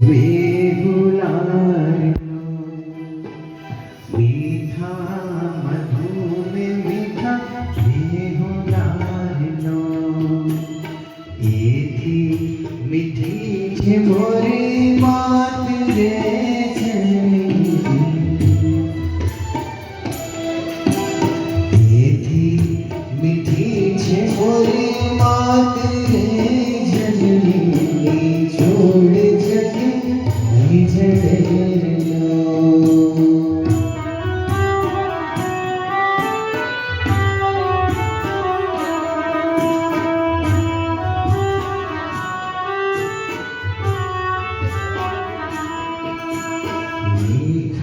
We who are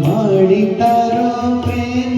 ಮಾಡಿತಾರೋ ಪ್ರೇಮ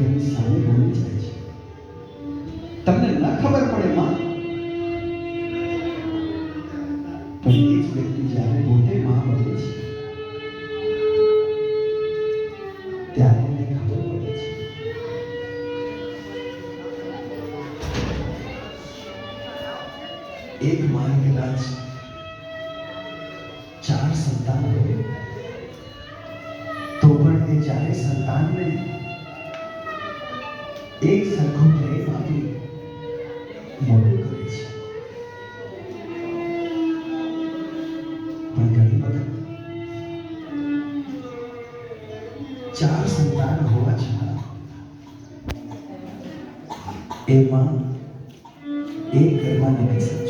તેની સામે બોલી જાય છે. તમને ન ખબર પડે માં. પણ એ જ વ્યક્તિ જ્યારે પોતે માં બને છે, ત્યારે એને ખબર પડે છે. એક માએ કદાચ એક સરખો પ્રેમ આપી મોટું કરે છે. ચાર સંતાન હોવા છતાં એમાં એક ઘરમાં નથી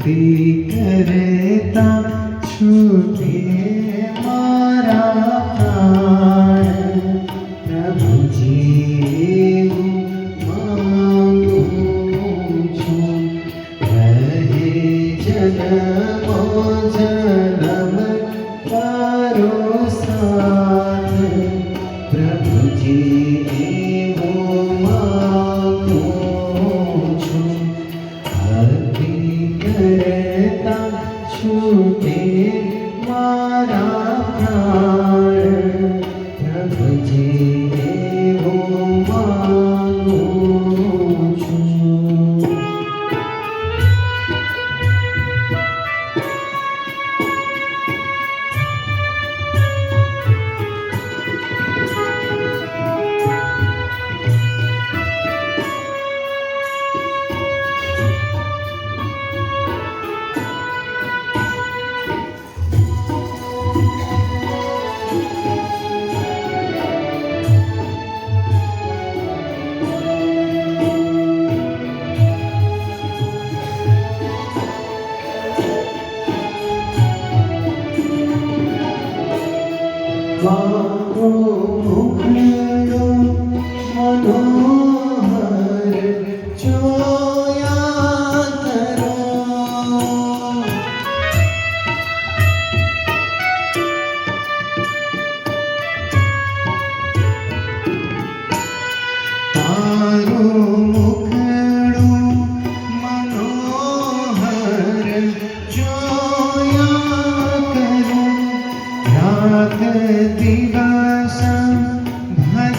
भक्ति करेता छूटे मारा प्राण। प्रभु जी मांगू रहे जन्म जन्म